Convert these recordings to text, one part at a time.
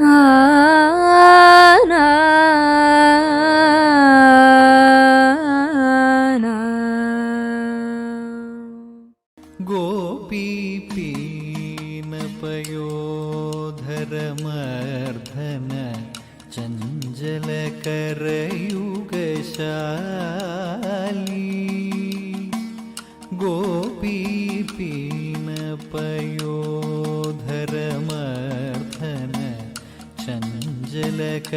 啊。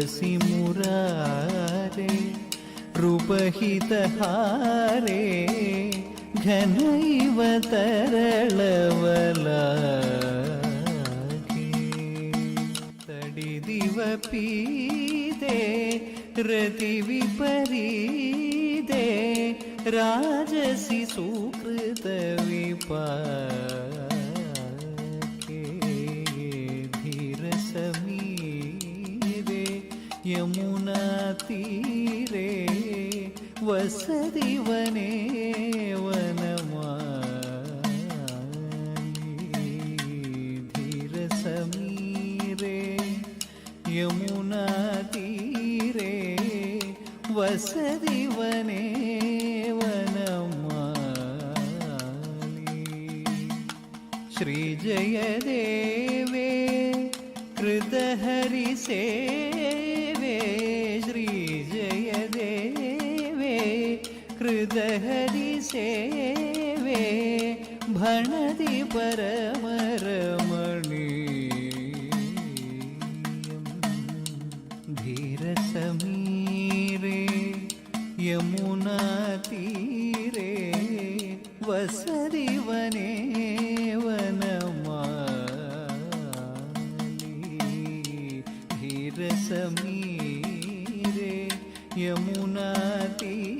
उरसि मुरारे रूपहितहारे घनैव तरलवलाके तडिदिवपीदे रतिविपरीदे राजसि सुकृतविपाके यमुनातीरे वसति वने वनमाली धीरसमीरे यमुनातीरे वसति वने वनमाली कृतहरिसेवे भणति परमरमणीयम् धीरसमीरे यमुनातीरे वसति वने वनमाली धीरसमीरे यमुनातीरे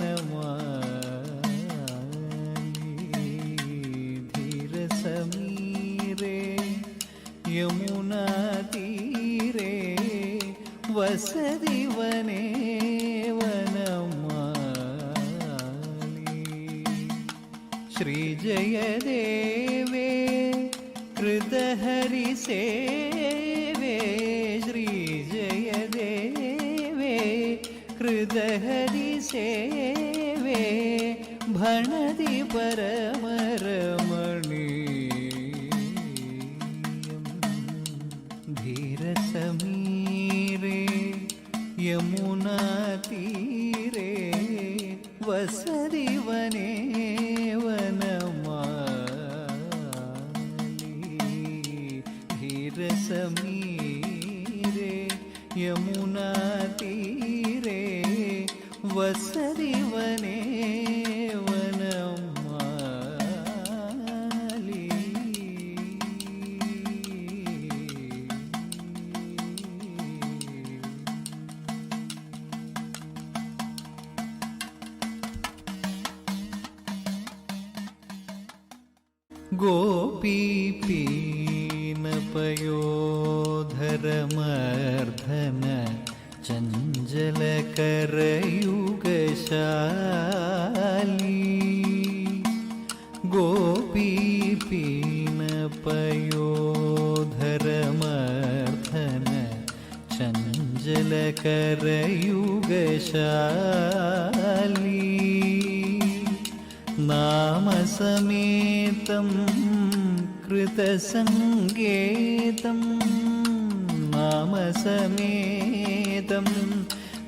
दहरी सेवे भणदि परम रमणीयम् धीरसमीरे यमुनातीरे वसरि वने समीरे यमुना तीरे വസരിവനേ चञ्चलकरयुगशाली गोपीपीनपयोधरमर्धन चञ्चलकरयुगशाली नामसमेतं कृतसङ्गेतं नामसमेतं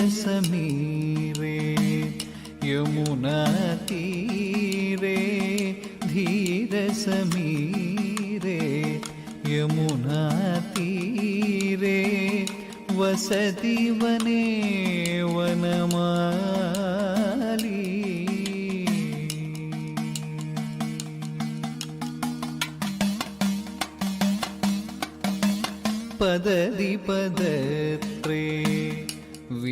ധീരസമീരേ യമുനാതീരേ ധീരസമീരേ യമുനാതീരേ വസതി വനേ വനമാലി പദതി പദത്രേ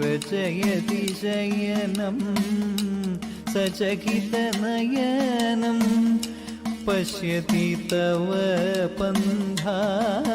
പ്രചയതി ശയനം സചകിതനയനം പശ്യതി തവ പന്ധാനം